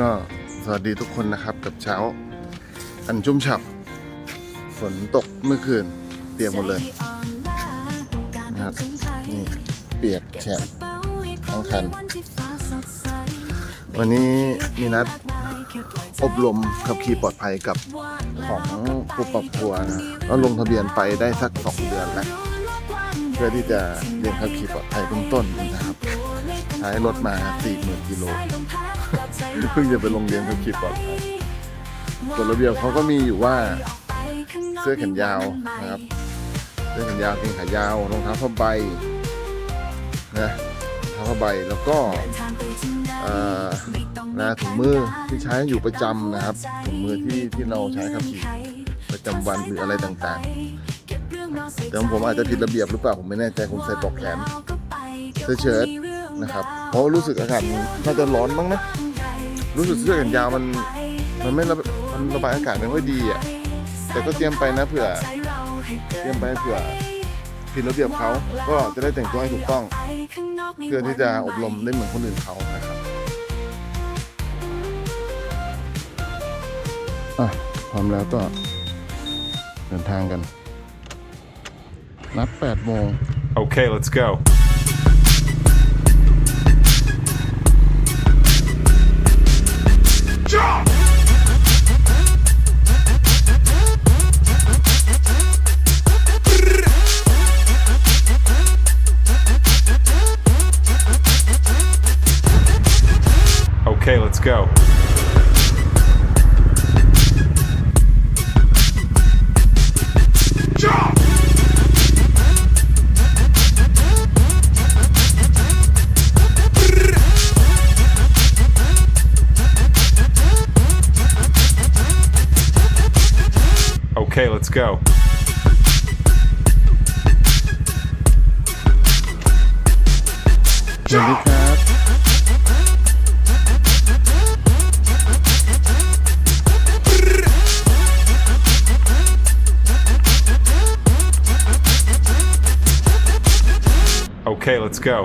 ก็สวัสดีทุกคนนะครับกับเช้า อันชุ่มฉ่ำฝนตกเมื่อคืน เปียกหมดเลยนะครับนี่เปียกแฉะทั้งคัน วันนี้มีนัดอบรมขับขี่ปลอดภัยกับของผู้ปรับครัวนะแล้วลงทะเบียนไปได้สักสองเดือนแล้ว เพื่อที่จะเรียนขับขี่ปลอดภัยเบื้องต้นนะครับ ใช้รถมา40,000กิโลเพิ่งจะไปโรงเรียนขับขี่ปลอดภัยกฎระเบียบเขาก็มีอยู่ว่าเสื้อแขนยาวนะครับ เสื้อแขนยาวกางเกงขายาวรองเท้าผ้าใบนะรองเท้าผ้าใบแล้วก็นะถุงมือที่ใช้อยู่ประจำนะครับถุงมือที่ที่เราใช้ขับขี่ประจำวันหรืออะไรต่างๆแต่ผมอาจจะผิดระเบียบหรือเปล่าผมไม่แน่ใจผมใส่ปลอกแขนเสื้อเชิ้ต นะครับ เพราะรู้สึกอากาศน่าจะร้อนบ้างนะ รู้สึกเสื้อแขนยาวมันมันไม่ระมันระบายอากาศไม่ค่อยดีอะ แต่ก็เตรียมไปนะเผื่อ เตรียมไปเผื่อผิดระเบียบเขาก็จะได้แต่งตัวให้ถูกต้อง เพื่อที่จะอบรมได้เหมือนคนอื่นเขานะครับอะพร้อมแล้วก็เดินทางกัน นัด8โมง Okay, let's go. Okay, let's go. Okay, let's go. ส Okay, let's go.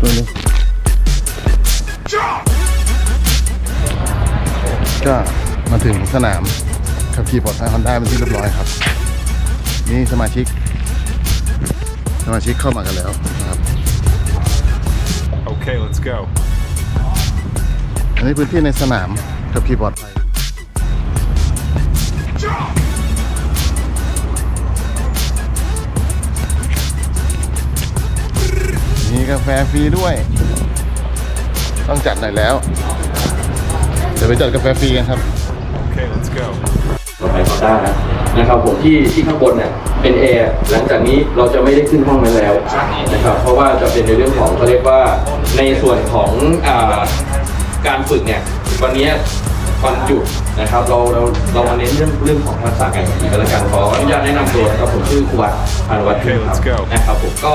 เร็วๆก็มาถึงสนาม ขับขี่ปลอดภัยฮอนด้าเป็นที่เรียบร้อยครับ นี่สมาชิก สมาชิกเข้ามากันแล้วนะครับ Okay, let's go. อันนี้พื้นที่ในสนามขับขี่ปลอดภัย มีกาแฟฟรีด้วย ต้องจัดหน่อยแล้ว เดี๋ยวไปจัดกาแฟฟรีกันครับ Okay, let's go. ต่อไปก็ได้นะนะครับผมที่ที่ข้างบนเนี่ยเป็นแอร์หลังจากนี้เราจะไม่ได้ขึ้นห้องนั้นแล้วนะครับเพราะว่าจะเป็นในเรื่องของเขาเรียกว่าในส่วนของอาการฝึกเนี่ยวันนี้วันหยุดนะครับเราเราเรามาเน้นเรื่องเรื่องของทักษะการขี่กันแล้วกันขออนุญาตแนะนำตัวนะครับผมชื่อครูวัดพานวัฒน์ Okay, ครับ let's go นะครับผมก็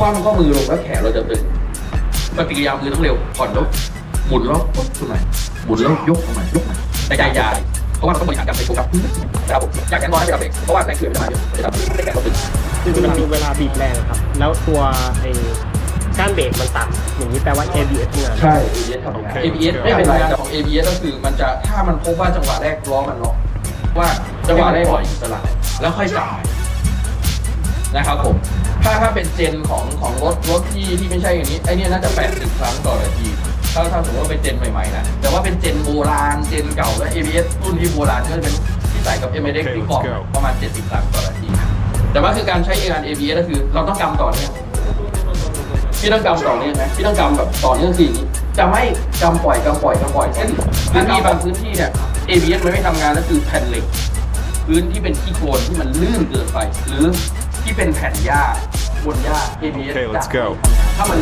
คว้างข้อมือลงแล้วแขนเราจะตึงปฏิกิริยามือต้องเร็วผ่อนแล้วหมุนแล้วปุ๊บขึ้นมาหมุนแล้วยกออกมายกมาแต่ใจยายเพราะว่าเราต้องบริหารการเป็นโฟกัสนะครับผมอยากแกนนอนให้เราเบรกเพราะว่าแรงเขื่อนจะมาเยอะจะทำให้แขนเราตึงคือมันมีเวลาบีบแรงครับ แล้วตัวไอ้ก้านเบรกมันต่ำอย่างนี้แปลว่า ABS ทำงานใช่ ABS ทำงานโอเค ABS ไม่เป็นไรแต่ของ ABS ก็คือมันจะถ้ามันพบว่าจังหวะแรกล้อมันล็อกว่าจังหวะแรกปล่อยอิสระแล้วค่อยจับ นะครับผม ถ้าถ้าเป็นเจนของของรถรถที่ที่ไม่ใช่อย่างนี้ไอเนี่ยน่าจะ 80 ครั้งต่อนาทีถ้าถ้าสมมติว่าเป็นเจนใหม่ๆนะแต่ว่าเป็นเจนโบราณเจนเก่าและ ABS รุ่นที่โบราณก็จะเป็นที่ใส่กับ m อ d ที่บอกประมาณ 70 ครั้งต่อนาที แต่ว่าคือการใช้การ ABS ก็คือเราต้องกำต่อเนื่องพี่ต้องกำต่อเนื่องนะพี่ต้องกำแบบต่อเนื่องคืออย่างนี้จะไม่กำปล่อยกำปล่อยกำปล่อยเช่นพื้นที่บางพื้นที่เนี่ย ABS มันไม่ทำงานก็คือแผ่นเหล็ก พื้นที่เป็นขี้โคลนที่มันลื่นเกินไปหรือ ที่เป็นแผ่นหญ้าบนหญ้า ABS Okay, let's go ถ้ามัน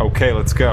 Okay, let's go.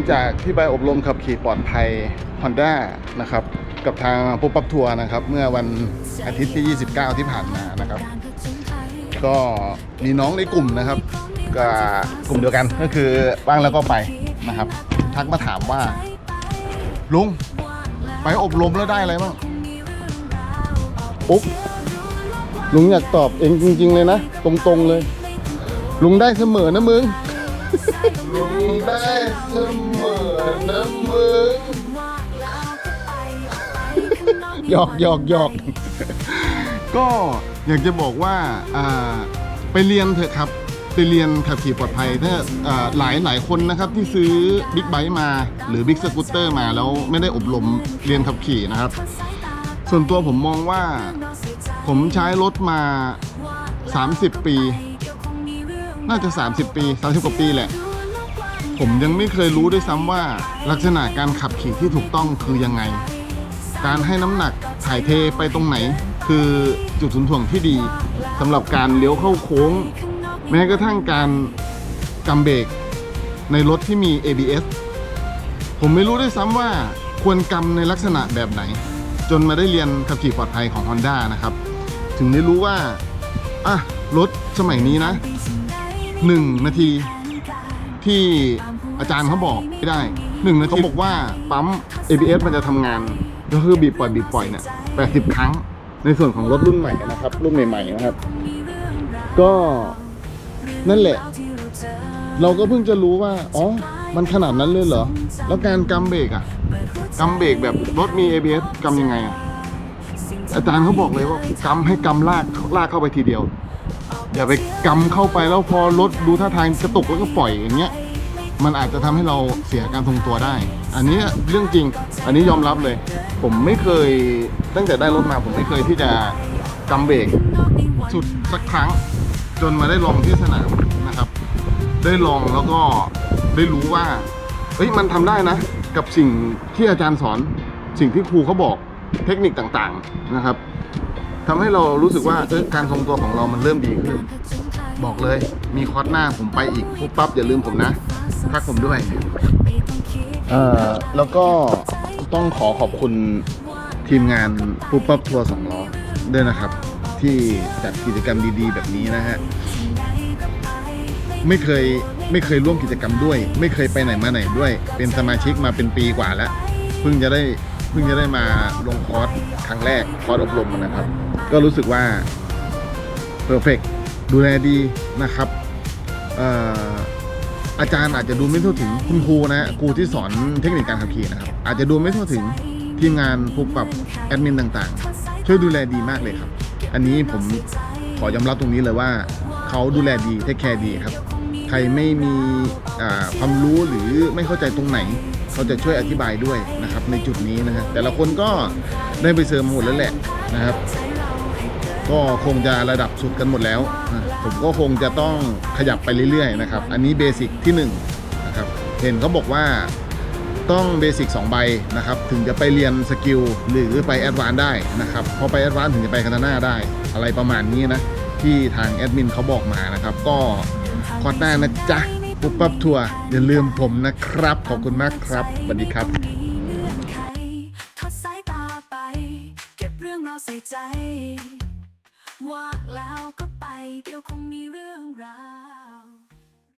งจากที่ไปอบรมขับขี่ปลอดภัย Honda นะครับ กับทางปุ๊บปั๊บทัวร์นะครับ เมื่อวันอาทิตย์ที่ 29 ที่ผ่านมานะครับ ก็มีน้องในกลุ่มนะครับกับกลุ่มเดียวกันก็คือว่างแล้วก็ไปนะครับ ทักมาถามว่า ลุง ไปอบรมแล้วได้อะไรบ้างปุ๊บลุงอยากตอบเองจริง ๆ เลยนะ ตรงๆเลย ลุงได้เสมอนะมึง ลุงได้เสมอนะมึงหยอกหยอกหยอกก็อยากจะบอกว่าอ่าไปเรียนเถอะครับ ไปเรียนขับขี่ปลอดภัยถ้าอ่าหลายหลายคนนะครับที่ซื้อบิ๊กไบค์มาหรือบิ๊กสกูตเตอร์มาแล้วไม่ได้อบรมเรียนขับขี่นะครับ ส่วนตัวผมมองว่า ผมใช้รถมา 30 ปี น่าจะ 30 ปี 30 กว่าปีแหละ ผมยังไม่เคยรู้ด้วยซ้ำว่าลักษณะการขับขี่ที่ถูกต้องคือยังไง การให้น้ำหนักถ่ายเทไปตรงไหน คือจุดศูนย์ถ่วงที่ดีสำหรับการเลี้ยวเข้าโค้ง แม้กระทั่งการกำเบรกในรถที่มี ABS ผมไม่รู้ด้วยซ้ำว่าควรกำในลักษณะแบบไหน จนมาได้เรียนขับขี่ปลอดภัยของ Honda นะครับ ถึงได้รู้ว่า อะ รถสมัยนี้นะ 1 นาที ที่อาจารย์เขาบอกไม่ได้หนึ่งนาทีเขาบอกว่าปั๊ม ABS มันจะทำงาน ก็คือบีบปล่อยบีบปล่อยเนี่ย80 ครั้ง ในส่วนของรถรุ่นใหม่นะครับ รุ่นใหม่ๆนะครับ ก็นั่นแหละ เราก็เพิ่งจะรู้ว่า อ๋อ มันขนาดนั้นเลยเหรอ แล้วการกำเบรกอะกำเบรกแบบรถมี ABS กำยังไงอะอาจารย์เขาบอกเลยว่ากำให้กำลากลากเข้าไปทีเดียว อย่าไปกำเข้าไปแล้วพอรถดูท่าทางกระตุกแล้วก็ปล่อยอย่างเงี้ยมันอาจจะทำให้เราเสียการทรงตัวได้ อันนี้เรื่องจริง อันนี้ยอมรับเลย ผมไม่เคยตั้งแต่ได้รถมา ผมไม่เคยที่จะกำเบรกสุดสักครั้ง จนมาได้ลองที่สนามนะครับ ได้ลองแล้วก็ได้รู้ว่าเฮ้ยมันทำได้นะ กับสิ่งที่อาจารย์สอน สิ่งที่ครูเขาบอกเทคนิคต่างๆนะครับ ทำให้เรารู้สึกว่าเอ้ยการทรงตัวของเรามันเริ่มดีขึ้น บอกเลย มีคอร์สหน้าผมไปอีกปุ๊บปั๊บอย่าลืมผมนะทักผมด้วย เอ่อแล้วก็ต้องขอขอบคุณทีมงานปุ๊บปั๊บทัวร์สองล้อด้วยนะครับ ที่จัดกิจกรรมดี ๆ แบบนี้นะฮะ ไม่เคยไม่เคยร่วมกิจกรรมด้วย ไม่เคยไปไหนมาไหนด้วย เป็นสมาชิกมาเป็นปีกว่าแล้วเพิ่งจะได้ พิ่งจะได้มาลงคอร์สครั้งแรกคอร์สอบรมนะครับ ก็รู้สึกว่าเพอร์เฟกดูแลดีนะครับเอ่อาจารย์อาจจะดูไม่ทั่วถึงคุณครูนะครูที่สอนเทคนิคการขับขี่นะครับ อาจจะดูไม่ทั่วถึงทีมงานพวกแบบแอดมินต่างๆ ช่วยดูแลดีมากเลยครับ อันนี้ผมขอยอมรับตรงนี้เลยว่าเขาดูแลดีเทคแคร์ดีครับ ใครไม่มีความรู้หรือไม่เข้าใจตรงไหน เขาจะช่วยอธิบายด้วยนะครับในจุดนี้นะฮะแต่ละคนก็ได้ไปเสริมหมดแล้วแหละนะครับ ก็คงจะระดับสุดกันหมดแล้ว ผมก็คงจะต้องขยับไปเรื่อยๆนะครับ อันนี้เบสิกที่1นงนะครับเห็นเขาบอกว่าต้องเบสิก2ใบนะครับ ถึงจะไปเรียนสกิลหรือไปแอดวานได้นะครับพอไปแอดวานถึงจะไปคาตาน่าได้ อะไรประมาณนี้นะ ที่ทางแอดมินเขาบอกมานะครับ ก็คอร์ดหน้านะจ๊ะ ปุ๊บปั๊บทัวร์อย่าลืมผมนะครับ ขอบคุณมากครับสวัสดีครับใส่ใจ ว่าแล้วก็ไปเดี๋ยวคงมีเรื่องราว